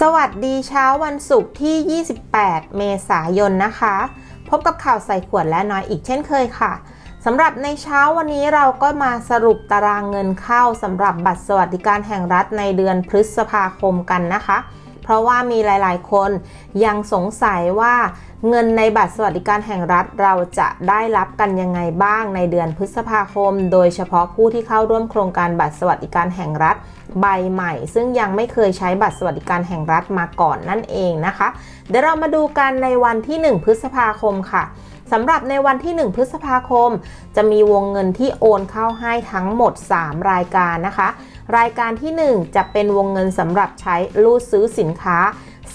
สวัสดีเช้าวันศุกร์ที่ 28 เมษายนนะคะ พบกับข่าวใส่ขวดและน้อยอีกเช่นเคยค่ะสำหรับในเช้าวันนี้เราก็มาสรุปตารางเงินเข้าสำหรับบัตรสวัสดิการแห่งรัฐในเดือนพฤษภาคมกันนะคะ เพราะว่ามีหลาย ๆ คนยังสงสัยว่าเงินในบัตรสวัสดิการแห่งรัฐเราจะได้รับกันยังไงบ้างในเดือนพฤษภาคม โดยเฉพาะผู้ที่เข้าร่วมโครงการบัตรสวัสดิการแห่งรัฐ ใบใหม่ ซึ่งยังไม่เคยใช้บัตรสวัสดิการแห่งรัฐมาก่อนนั่นเองนะคะ เดี๋ยวเรามาดูกันในวันที่ 1 พฤษภาคมค่ะสำหรับในวันที่ 1 พฤษภาคม จะมีวงเงินที่โอนเข้าให้ทั้งหมด 3 รายการนะคะ รายการที่ 1 จะเป็นวงเงินสำหรับใช้รูดซื้อสินค้า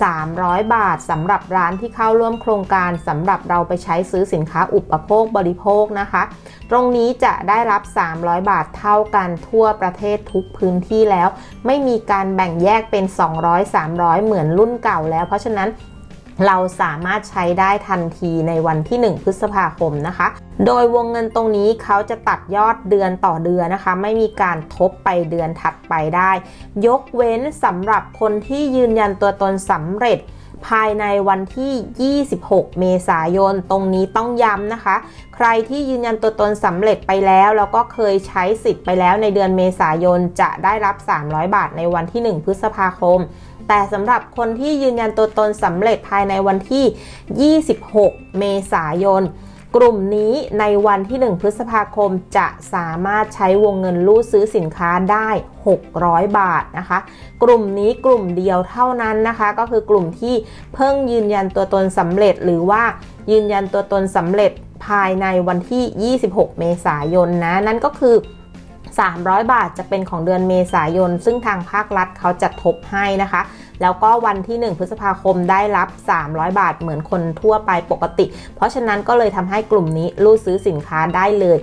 300 บาทสำหรับร้านที่เข้าร่วมโครงการสำหรับเราไปใช้ซื้อสินค้าอุปโภคบริโภคนะคะ ตรงนี้จะได้รับ 300 บาทเท่ากันทั่วประเทศทุกพื้นที่แล้ว ไม่มีการแบ่งแยกเป็น 200 300 เหมือนรุ่นเก่าแล้ว เพราะฉะนั้น เราสามารถใช้ได้ทันทีในวันที่ 1 พฤษภาคมนะคะ โดยวงเงินตรงนี้เขาจะตัดยอดเดือนต่อเดือนนะคะ ไม่มีการทบไปเดือนถัดไปได้ ยกเว้นสำหรับคนที่ยืนยันตัวตนสำเร็จภายในวันที่ 26 เมษายน ตรงนี้ต้องย้ำนะคะ ใครที่ยืนยันตัวตนสำเร็จไปแล้ว แล้วก็เคยใช้สิทธิ์ไปแล้วในเดือนเมษายน จะได้รับ 300 บาทในวันที่ 1 พฤษภาคม แต่สำหรับคนที่ยืนยันตัวตนสำเร็จภายในวันที่ 26 เมษายน กลุ่มนี้ในวันที่ 1 พฤษภาคมจะสามารถใช้วงเงินรูดซื้อสินค้าได้ 600 บาทนะคะ กลุ่มนี้กลุ่มเดียวเท่านั้นนะคะ ก็คือกลุ่มที่เพิ่งยืนยันตัวตนสำเร็จหรือว่ายืนยันตัวตนสำเร็จภายในวันที่ 26 เมษายนนะ นั่นก็คือ 300 บาทจะเป็นของเดือนเมษายน ซึ่งทางภาครัฐเขาจะทบให้นะคะ แล้วก็วันที่ 1 พฤษภาคมได้รับ 300 บาทเหมือนคนทั่วไปปกติ เพราะฉะนั้นก็เลยทำให้กลุ่มนี้รูดซื้อสินค้าได้เลย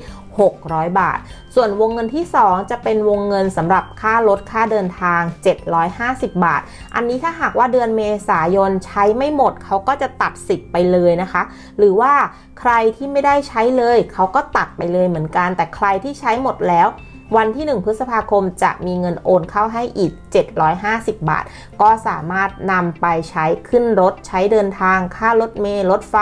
600 บาท ส่วนวงเงินที่ 2 จะเป็นวงเงินสำหรับค่ารถค่าเดินทาง 750 บาท อันนี้ถ้าหากว่าเดือนเมษายนใช้ไม่หมดเขาก็จะตัดสิทธิ์ไปเลยนะคะ หรือว่าใครที่ไม่ได้ใช้เลยเขาก็ตัดไปเลยเหมือนกัน แต่ใครที่ใช้หมดแล้ว วันที่ 1 พฤษภาคมจะมีเงินโอนเข้าให้อีก 750 บาท ก็สามารถนำไปใช้ขึ้นรถใช้เดินทาง ค่ารถเมล์รถไฟ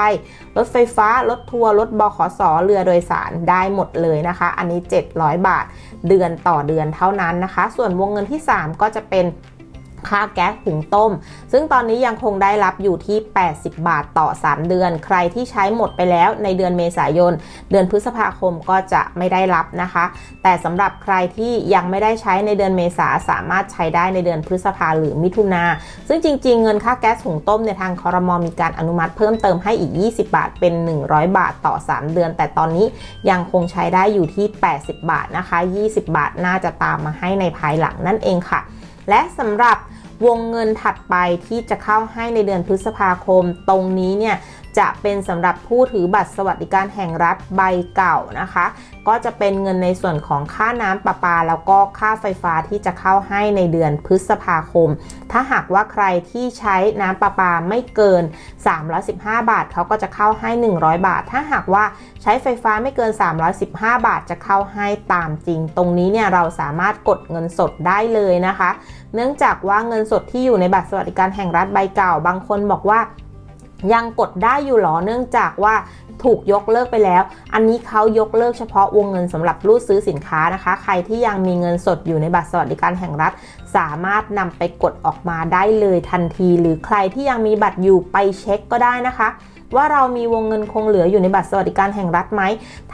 รถไฟฟ้า รถทัวร์รถบขสเรือโดยสารได้หมดเลยนะคะ อันนี้ 700 บาท เดือนต่อเดือนเท่านั้นนะคะ ส่วนวงเงินที่ 3 ก็จะเป็น ค่าแก๊สหุงต้ม ซึ่งตอนนี้ยังคงได้รับอยู่ที่ 80 บาทต่อ 3 เดือน ใครที่ใช้หมดไปแล้วในเดือนเมษายน เดือนพฤษภาคมก็จะไม่ได้รับนะคะ แต่สำหรับใครที่ยังไม่ได้ใช้ในเดือนเมษาสามารถใช้ได้ในเดือนพฤษภาหรือมิถุนา ซึ่งจริง ๆ เงินค่าแก๊สหุงต้มในทางคอรมอมีการอนุมัติเพิ่มเติมให้อีก 20 บาทเป็น 100 บาทต่อ 3 เดือน แต่ตอนนี้ยังคงใช้ได้อยู่ที่ 80 บาทนะคะ 20 บาทน่าจะตามมาให้ในภายหลังนั่นเองค่ะ และสำหรับ วงเงินถัดไปที่จะเข้าให้ในเดือนพฤษภาคม ตรงนี้เนี่ย จะเป็นสำหรับผู้ถือบัตรสวัสดิการแห่งรัฐใบเก่านะคะ ก็จะเป็นเงินในส่วนของค่าน้ำประปา แล้วก็ค่าไฟฟ้าที่จะเข้าให้ในเดือนพฤษภาคม ถ้าหากว่าใครที่ใช้น้ำประปาไม่เกิน 315 บาทเขาก็จะเข้าให้ 100 บาท ถ้าหากว่าใช้ไฟฟ้าไม่เกิน 315 บาทจะเข้าให้ตามจริง ตรงนี้เนี่ยเราสามารถกดเงินสดได้เลยนะคะ เนื่องจากว่าเงินสดที่อยู่ในบัตรสวัสดิการแห่งรัฐใบเก่า บางคนบอกว่า ยังกดได้อยู่หรอเนื่องจากว่าถูกยกเลิกไปแล้ว อันนี้เขายกเลิกเฉพาะวงเงินสำหรับรูดซื้อสินค้านะคะ ใครที่ยังมีเงินสดอยู่ในบัตรสวัสดิการแห่งรัฐ สามารถนำไปกดออกมาได้เลยทันที หรือใครที่ยังมีบัตรอยู่ไปเช็คก็ได้นะคะ ว่าเรามีวงเงินคงเหลืออยู่ในบัตรสวัสดิการแห่งรัฐไหม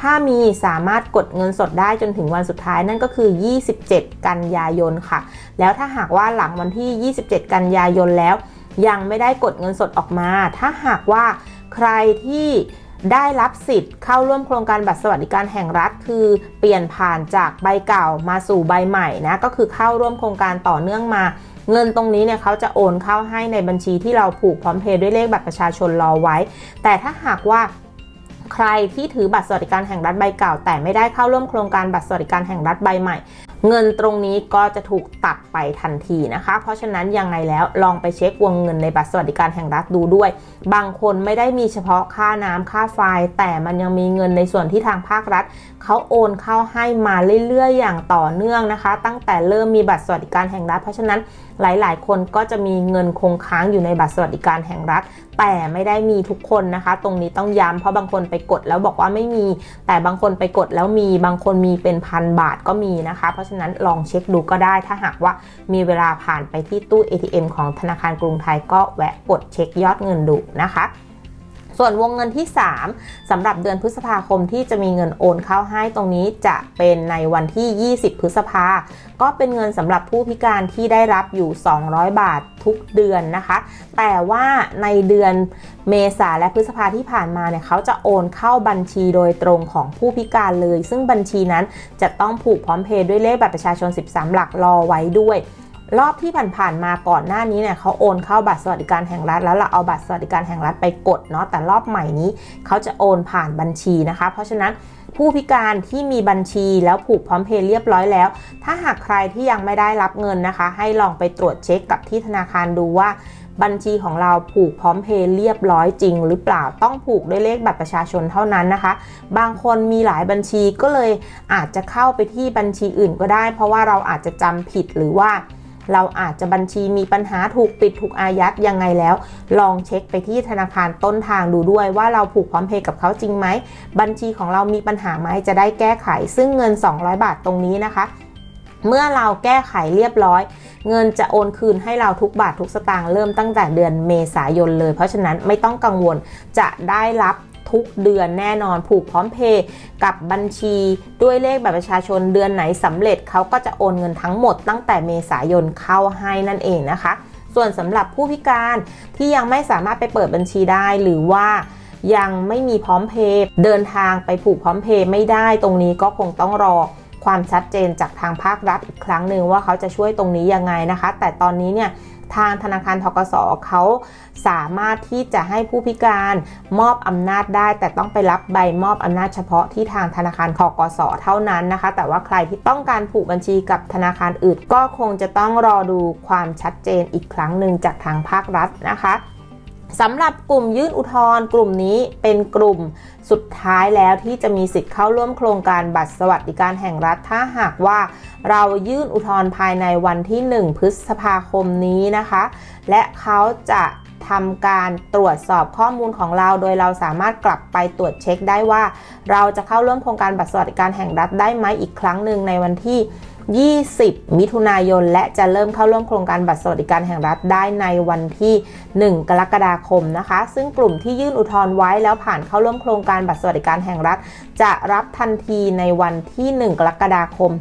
ถ้ามีสามารถกดเงินสดได้จนถึงวันสุดท้ายนั่นก็คือ 27 กันยายนค่ะ แล้วถ้าหากว่าหลังวันที่ 27 กันยายนแล้ว ยังไม่ได้กดเงินสดออกมา ถ้าหากว่าใครที่ได้รับสิทธิ์เข้าร่วมโครงการบัตรสวัสดิการแห่งรัฐ คือเปลี่ยนผ่านจากใบเก่ามาสู่ใบใหม่นะก็คือเข้าร่วมโครงการต่อเนื่องมา เงินตรงนี้เนี่ยเขาจะโอนเข้าให้ในบัญชีที่เราผูกพร้อมเพย์ด้วยเลขบัตรประชาชนรอไว้ แต่ถ้าหากว่าใครที่ถือบัตรสวัสดิการแห่งรัฐใบเก่า แต่ไม่ได้เข้าร่วมโครงการบัตรสวัสดิการแห่งรัฐใบใหม่เงินตรงนี้ก็จะถูกตัดไปทันทีนะคะ เพราะฉะนั้นยังไงแล้วลองไปเช็ควงเงินในบัตรสวัสดิการแห่งรัฐดูด้วย บางคนไม่ได้มีเฉพาะค่าน้ำค่าไฟ แต่มันยังมีเงินในส่วนที่ทางภาครัฐเขาโอนเข้าให้มาเรื่อยๆ อย่างต่อเนื่องนะคะ ตั้งแต่เริ่มมีบัตรสวัสดิการแห่งรัฐ เพราะฉะนั้นหลายๆ คนก็จะมีเงินคงค้างอยู่ในบัตรสวัสดิการแห่งรัฐ แต่ไม่ได้มีทุกคนนะคะ ตรงนี้ต้องย้ำเพราะบางคนไปกดแล้วบอกว่าไม่มี แต่บางคนไปกดแล้วมีบางคนมีเป็นพันบาทก็มีนะคะเพราะฉะนั้นลองเช็คดูก็ได้ ถ้าหากว่ามีเวลาผ่านไปที่ตู้ ATM ของธนาคารกรุงไทยก็แวะกดเช็คยอดเงินดูนะคะ ส่วนวงเงินที่ 3สำหรับเดือนพฤษภาคมที่จะมีเงินโอนเข้าให้ตรงนี้จะเป็นในวันที่ 20 พฤษภา ก็เป็นเงินสำหรับผู้พิการที่ได้รับอยู่ 200 บาททุกเดือนนะคะ แต่ว่าในเดือนเมษาและพฤษภาที่ผ่านมาเนี่ยเขาจะโอนเข้าบัญชีโดยตรงของผู้พิการเลย ซึ่งบัญชีนั้นจะต้องผูกพร้อมเพย์ด้วยเลขบัตรประชาชน 13 หลักรอไว้ด้วย รอบที่ผ่านๆมาก่อนหน้านี้เนี่ยเขาโอนเข้าบัตรสวัสดิการแห่งรัฐ แล้วเราเอาบัตรสวัสดิการแห่งรัฐไปกดเนาะแต่รอบใหม่นี้เขาจะโอนผ่านบัญชีนะคะ เพราะฉะนั้นผู้พิการที่มีบัญชีแล้วผูกพร้อมเพย์เรียบร้อยแล้ว ถ้าหากใครที่ยังไม่ได้รับเงินนะคะ ให้ลองไปตรวจเช็คกับที่ธนาคารดูว่าบัญชีของเราผูกพร้อมเพย์เรียบร้อยจริง หรือเปล่าต้องผูกด้วยเลขบัตรประชาชนเท่านั้นนะคะ บางคนมีหลายบัญชีก็เลยอาจจะเข้าไปที่บัญชีอื่นก็ได้ เพราะว่าเราอาจจะจำผิดหรือว่า เราอาจจะบัญชีมีปัญหาถูกปิดถูกอายัดยังไงแล้ว ลองเช็คไปที่ธนาคารต้นทางดูด้วย ว่าเราผูกพร้อมเพย์กับเขาจริงไหม บัญชีของเรามีปัญหาไหมจะได้แก้ไข ซึ่งเงิน 200 บาทตรงนี้นะคะ เมื่อเราแก้ไขเรียบร้อย เงินจะโอนคืนให้เราทุกบาททุกสตางค์เริ่มตั้งแต่เดือนเมษายนเลย เพราะฉะนั้นไม่ต้องกังวลจะได้รับ ทุกเดือนแน่นอนผูกพร้อมเพย์กับบัญชีด้วยเลขบัตรประชาชนเดือนไหนสำเร็จเขาก็จะโอนเงินทั้งหมดตั้งแต่เมษายนเข้าให้นั่นเองนะคะ ส่วนสำหรับผู้พิการที่ยังไม่สามารถไปเปิดบัญชีได้หรือว่ายังไม่มีพร้อมเพย์เดินทางไปผูกพร้อมเพย์ไม่ได้ตรงนี้ก็คงต้องรอความชัดเจนจากทางภาครัฐอีกครั้งหนึ่งว่าเขาจะช่วยตรงนี้ยังไงนะคะ แต่ตอนนี้เนี่ย ทางธนาคารทกสเขาสามารถที่จะให้ผู้พิการมอบอำนาจได้ แต่ต้องไปรับใบมอบอำนาจเฉพาะที่ทางธนาคารทกสเท่านั้นนะคะ แต่ว่าใครที่ต้องการผูกบัญชีกับธนาคารอื่น ก็คงจะต้องรอดูความชัดเจนอีกครั้งหนึ่งจากทางภาครัฐนะคะ สำหรับกลุ่มยื่นอุทธรณ์กลุ่มนี้เป็นกลุ่มสุดท้ายแล้วที่จะมีสิทธิ์เข้าร่วมโครงการบัตรสวัสดิการแห่งรัฐถ้าหากว่าเรายื่นอุทธรณ์ภายในวันที่ 1 พฤษภาคมนี้นะคะ และเขาจะทำการตรวจสอบข้อมูลของเรา โดยเราสามารถกลับไปตรวจเช็คได้ว่า เราจะเข้าร่วมโครงการบัตรสวัสดิการแห่งรัฐได้ไหมอีกครั้งหนึ่งในวันที่ 20 มิถุนายน และจะเริ่มเข้าร่วมโครงการบัตรสวัสดิการแห่งรัฐได้ในวันที่ 1 กรกฎาคมนะคะ ซึ่งกลุ่มที่ยื่นอุทธรณ์ไว้แล้วผ่านเข้าร่วมโครงการบัตรสวัสดิการแห่งรัฐ จะรับทันทีในวันที่ 1 กรกฎาคม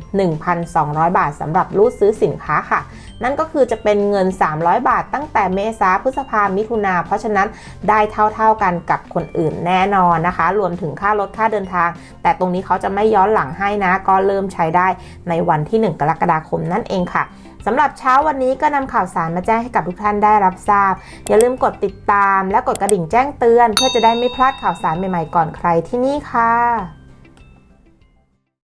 1,200 บาทสำหรับรูดซื้อสินค้าค่ะ นั่นก็คือจะเป็นเงิน 300 บาท ตั้งแต่เมษาพฤษภามิถุนาเพราะฉะนั้นได้เท่าๆกันกับคนอื่นแน่นอนนะคะ รวมถึงค่ารถค่าเดินทาง แต่ตรงนี้เขาจะไม่ย้อนหลังให้นะ ก็เริ่มใช้ได้ในวันที่ 1 กรกฎาคมนั่นเองค่ะสำหรับเช้าวันนี้ก็นำข่าวสารมาแจ้งให้กับทุกท่านได้รับทราบ อย่าลืมกดติดตามและกดกระดิ่งแจ้งเตือน เพื่อจะได้ไม่พลาดข่าวสารใหม่ๆก่อนใครที่นี่ค่ะ